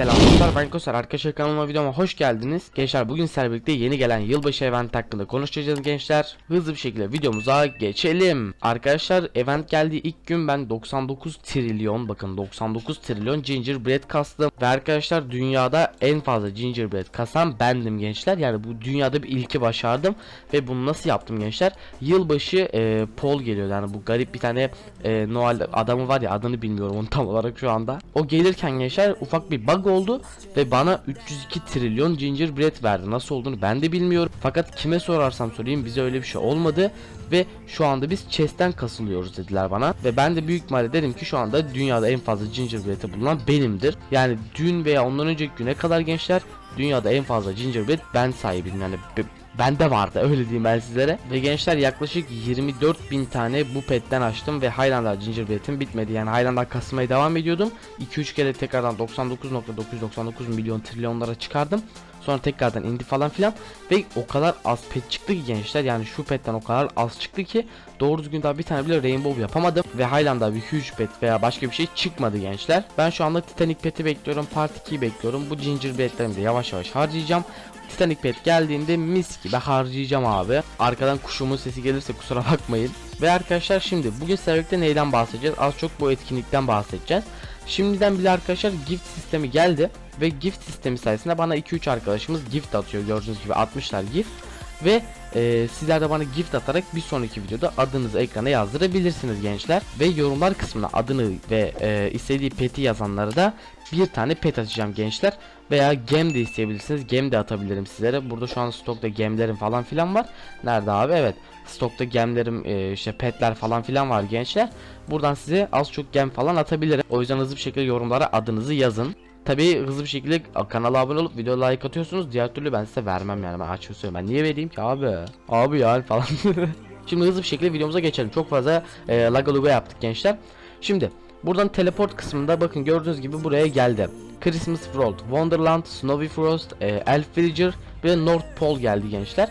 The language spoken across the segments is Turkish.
Selamlar ben Kosar. Arkadaşlar kanalıma videoma hoş geldiniz. Gençler bugün sizlerle birlikte yeni gelen yılbaşı event hakkında konuşacağız gençler. Hızlı bir şekilde videomuza geçelim. Arkadaşlar event geldiği ilk gün ben 99 trilyon bakın 99 trilyon gingerbread kastım. Ve arkadaşlar dünyada en fazla gingerbread kasan bendim gençler. Yani bu dünyada bir ilki başardım Ve bunu nasıl yaptım gençler? Yılbaşı e, Paul geliyor yani bu garip bir tane e, Noel adamı var ya adını bilmiyorum onu tam olarak şu anda. O gelirken gençler ufak bir bug oldu ve bana 302 trilyon gingerbread verdi. Nasıl olduğunu ben de bilmiyorum. Fakat kime sorarsam sorayım bize öyle bir şey olmadı ve şu anda biz chest'ten kasılıyoruz dediler bana ve ben de büyük ihtimalle dedim ki şu anda dünyada en fazla gingerbread'e bulunan benimdir. Yani dün veya ondan önceki güne kadar gençler dünyada en fazla gingerbread ben sahibiyim yani be- Bende vardı öyle diyeyim ben sizlere. Ve gençler yaklaşık 24 bin tane bu petten açtım ve Highland'lar Gingerbread'im bitmedi. Yani Highland'lar kasmaya devam ediyordum. 2-3 kere tekrardan 99.999 milyon trilyonlara çıkardım. Sonra tekrardan indi falan filan ve o kadar az pet çıktı ki gençler yani şu petten o kadar az çıktı ki doğru düzgün daha bir tane bile rainbow yapamadım ve Highland'da bir huge pet veya başka bir şey çıkmadı gençler. Ben şu anda Titanic pet'i bekliyorum, Part 2'yi bekliyorum. Bu gingerbread'lerimi de yavaş yavaş harcayacağım. Titanic Pet geldiğinde mis gibi harcayacağım abi. Arkadan kuşumun sesi gelirse kusura bakmayın. Ve arkadaşlar şimdi bugün sizlerle neyden bahsedeceğiz? Az çok bu etkinlikten bahsedeceğiz. Şimdiden bile arkadaşlar gift sistemi geldi ve gift sistemi sayesinde bana 2-3 arkadaşımız gift atıyor gördüğünüz gibi atmışlar gift ve e, sizler de bana gift atarak bir sonraki videoda adınızı ekrana yazdırabilirsiniz gençler. Ve yorumlar kısmına adını ve e, istediği peti yazanlara da bir tane pet atacağım gençler. Veya gem de isteyebilirsiniz. Gem de atabilirim sizlere. Burada şu an stokta gemlerim falan filan var. Nerede abi? Evet. Stokta gemlerim e, işte petler falan filan var gençler. Buradan size az çok gem falan atabilirim. O yüzden hızlı bir şekilde yorumlara adınızı yazın Tabii hızlı bir şekilde kanala abone olup video like atıyorsunuz. Diğer türlü ben size vermem yani. Ben açık. Ben niye vereyim ki abi? Abi yani falan. Şimdi hızlı bir şekilde videomuza geçelim. Çok fazla e, laga luga yaptık gençler. Şimdi buradan teleport kısmında bakın gördüğünüz gibi buraya geldi. Christmas World, Wonderland, Snowy Frost, e, Elf Villager ve North Pole geldi gençler.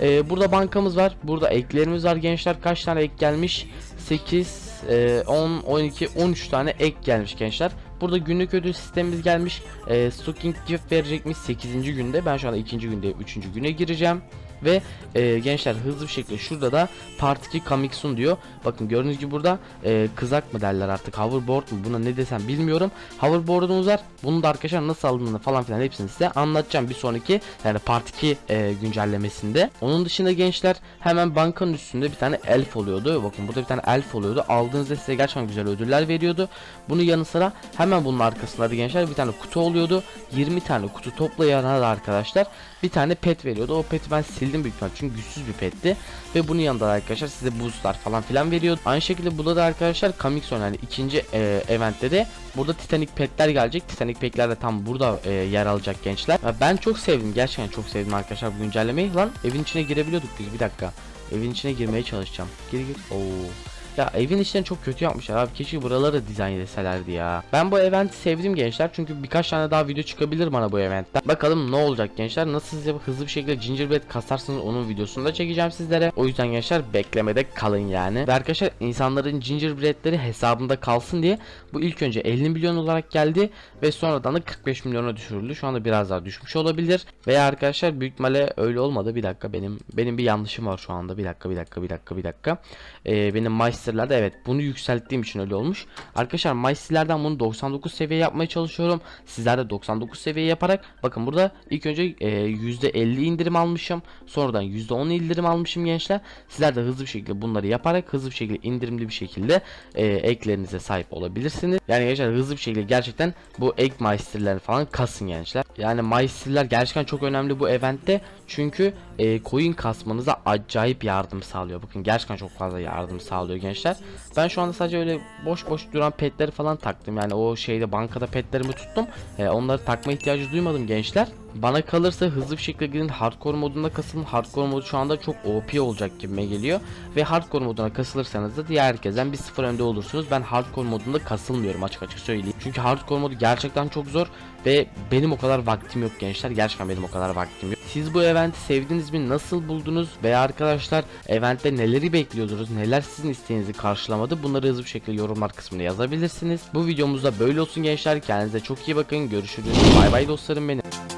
E, burada bankamız var. Burada eklerimiz var gençler. Kaç tane ek gelmiş? 8, e, 10, 12, 13 tane ek gelmiş gençler. Burada günlük ödül sistemimiz gelmiş. E, Stocking Gift verecekmiş 8. günde. Ben şu anda 2. günde 3. güne gireceğim. Ve e, gençler hızlı bir şekilde şurada da Part 2 Coming Soon diyor. Bakın gördüğünüz gibi burada e, kızak mı derler artık hoverboard mu buna ne desem bilmiyorum. Hoverboard'umuz var. Bunu da arkadaşlar nasıl alındığını falan filan hepsini size anlatacağım bir sonraki yani Part 2 e, güncellemesinde. Onun dışında gençler hemen bankanın üstünde bir tane elf oluyordu. Bakın burada bir tane elf oluyordu. Aldığınızda size gerçekten güzel ödüller veriyordu. Bunun yanı sıra hemen bunun arkasında da gençler bir tane kutu oluyordu. 20 tane kutu toplayana da arkadaşlar bir tane pet veriyordu. O peti ben sildim büyük ihtimal çünkü güçsüz bir petti. Ve bunun yanında da arkadaşlar size boostlar falan filan veriyordu. Aynı şekilde burada da arkadaşlar Zone yani ikinci e, eventte de burada Titanic petler gelecek. Titanic petler de tam burada e, yer alacak gençler. Ben çok sevdim gerçekten çok sevdim arkadaşlar bu güncellemeyi. Lan evin içine girebiliyorduk biz bir dakika. Evin içine girmeye çalışacağım. Gir gir. Oo. Ya evin içlerini çok kötü yapmışlar abi. Keşke buraları dizayn etselerdi ya. Ben bu eventi sevdim gençler. Çünkü birkaç tane daha video çıkabilir bana bu eventten. Bakalım ne olacak gençler. Nasıl size hızlı bir şekilde gingerbread kasarsınız onun videosunu da çekeceğim sizlere. O yüzden gençler beklemede kalın yani. Ve arkadaşlar insanların gingerbreadleri hesabında kalsın diye bu ilk önce 50 milyon olarak geldi ve sonradan da 45 milyona düşürüldü. Şu anda biraz daha düşmüş olabilir. Veya arkadaşlar büyük ihtimalle öyle olmadı. Bir dakika benim benim bir yanlışım var şu anda. Bir dakika bir dakika bir dakika bir dakika. Ee, benim Meister'larda evet bunu yükselttiğim için öyle olmuş. Arkadaşlar Meister'lerden bunu 99 seviye yapmaya çalışıyorum. Sizler de 99 seviye yaparak bakın burada ilk önce e, %50 indirim almışım. Sonradan %10 indirim almışım gençler. Sizler de hızlı bir şekilde bunları yaparak hızlı bir şekilde indirimli bir şekilde e, eklerinize sahip olabilirsiniz. Yani gençler hızlı bir şekilde gerçekten bu ek Meister'leri falan kasın gençler. Yani Meister'ler gerçekten çok önemli bu eventte. Çünkü e, coin kasmanıza acayip yardım sağlıyor. Bakın gerçekten çok fazla yardım sağlıyor gençler. Ben şu anda sadece öyle boş boş duran petleri falan taktım. Yani o şeyde bankada petlerimi tuttum. E, onları takma ihtiyacı duymadım gençler. Bana kalırsa hızlı bir şekilde gidin hardcore modunda kasılın. Hardcore modu şu anda çok OP olacak gibime geliyor. Ve hardcore moduna kasılırsanız da diğer herkesten bir sıfır önde olursunuz. Ben hardcore modunda kasılmıyorum açık açık söyleyeyim. Çünkü hardcore modu gerçekten çok zor ve benim o kadar vaktim yok gençler. Gerçekten benim o kadar vaktim yok. Siz bu eventi sevdiniz mi? Nasıl buldunuz? Veya arkadaşlar eventte neleri bekliyordunuz? Neler sizin isteğinizi karşılamadı? Bunları hızlı bir şekilde yorumlar kısmına yazabilirsiniz. Bu videomuzda böyle olsun gençler. Kendinize çok iyi bakın. Görüşürüz. Bay bay dostlarım benim.